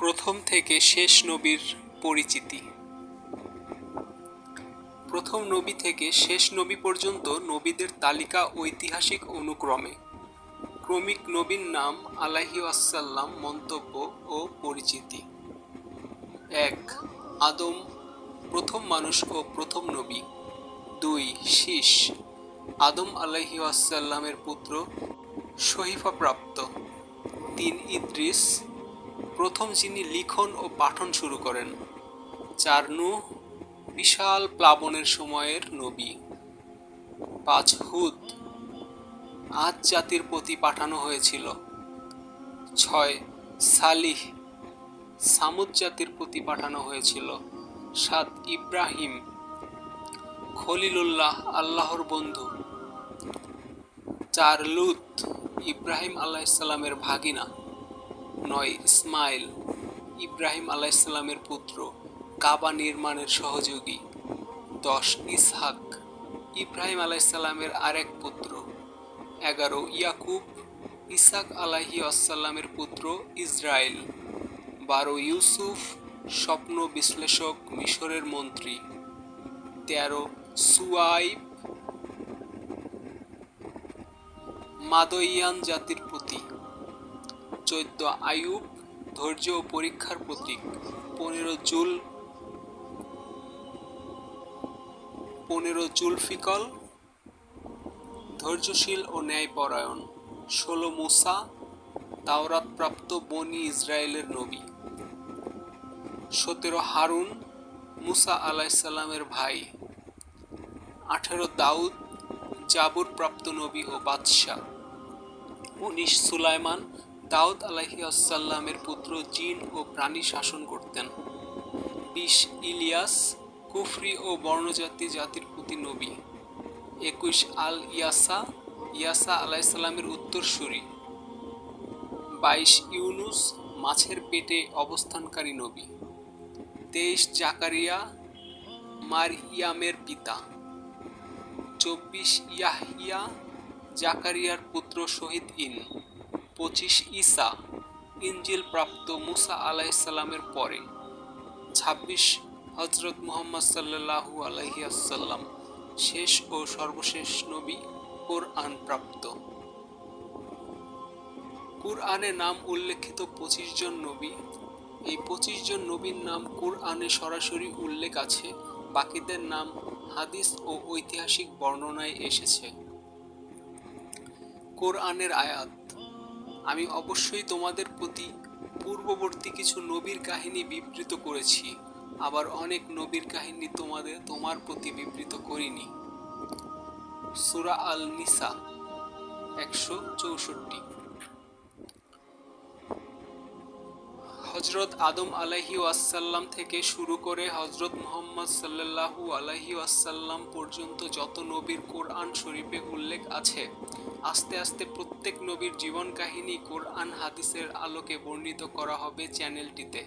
প্রথম থেকে শেষ নবীর পরিচিতি। প্রথম নবী থেকে শেষ নবী পর্যন্ত নবীদের তালিকা ঐতিহাসিক অনুক্রমে। ক্রমিক নবীর নাম আলাহি আসাল্লাম মন্তব্য ও পরিচিতি। এক, আদম, প্রথম মানুষ ও প্রথম নবী। দুই, শীষ, আদম আলাহি আসাল্লামের পুত্র শহীফাপ্রাপ্ত। তিন, ইদ্রিস প্রথম যিনি লিখন ও পাঠন শুরু করেন চার নূহ বিশাল প্লাবনের সময়ের নবী। পাঁচ হুদ আজ জাতির প্রতি পাঠানো হয়েছিল। ছয় সালিহ সামুদ জাতির প্রতি পাঠানো হয়েছিল। সাত ইব্রাহিম খলিলুল্লাহ আল্লাহর বন্ধু। চার লুত ইব্রাহিম আলাইসাল্লামের ভাগিনা। নয়, ইসমাইল ইব্রাহিম আলাইসাল্লামের পুত্র, কাবা নির্মাণের সহযোগী। দশ, ইসহাক ইব্রাহিম আলাইসাল্লামের আরেক পুত্র। এগারো, ইয়াকুব ইসাক আলাহি আসাল্লামের পুত্র ইসরায়েল বারো, ইউসুফ স্বপ্ন বিশ্লেষক, মিশরের মন্ত্রী। তেরো, সুয়াইব মাদইয়ান জাতির প্রতীক চোদ্দ আয়ুব ধৈর্য ও পরীক্ষার প্রতীক। পনেরো জুল পনেরো জুলফিকল ধৈর্যশীল ও ন্যায়পরায়ণ। ষোলো মুসা তাওরাতপ্রাপ্ত বনি ইসরায়েলের নবী। সতেরো হারুন মুসা আলাইসাল্লামের ভাই। আঠেরো দাউদ জাবুর প্রাপ্ত নবী ও বাদশাহ। উনিশ সুলাইমান দাউদ আলাহিয়াসাল্লামের পুত্র জিন ও প্রাণী শাসন করতেন। বিশ ইলিয়াস কুফরি ও বর্ণজাতি জাতির প্রতি নবী। একুশ আল ইয়াসা ইয়াসা আলাইসাল্লামের উত্তরসূরি। বাইশ ইউনুস, মাছের পেটে অবস্থানকারী নবী। তেইশ জাকারিয়া মারিয়ামের পিতা। চব্বিশ ইয়াহিয়া জাকারিয়ার পুত্র শহীদ ইন। পঁচিশ ঈসা ইঞ্জিল প্রাপ্ত মুসা আলাইসাল্লামের পরে, ছাব্বিশ হজরত মুহাম্মদ সাল্লাহু আলহিয়াসাল্লাম শেষ ও সর্বশেষ নবী কোরআন প্রাপ্ত। কুরআনে নাম উল্লেখিত পঁচিশ জন নবী, এই পঁচিশ জন নবীর নাম কুরআনে সরাসরি উল্লেখ আছে, বাকিদের নাম হাদিস ও ঐতিহাসিক বর্ণনায় এসেছে। কোরআনের আয়াত আমি অবশ্যই তোমাদের প্রতি পূর্ববর্তী কিছু নবীর কাহিনী বিবৃত করেছি। আবার অনেক নবীর কাহিনী তোমাদের, তোমার প্রতি বিবৃত করিনি। সুরা আল নিসা একশো চৌষট্টি। হজরত আদম আলাহি ওয়াসাল্লাম থেকে শুরু করে হজরত মোহাম্মদ সাল্লাহু আলাহি ওয়াসাল্লাম পর্যন্ত যত নবীর কোরআন শরীফে উল্লেখ আছে আস্তে আস্তে প্রত্যেক নবীর জীবন কাহিনী কোরআন হাদিসের আলোকে বর্ণিত করা হবে চ্যানেলটিতে।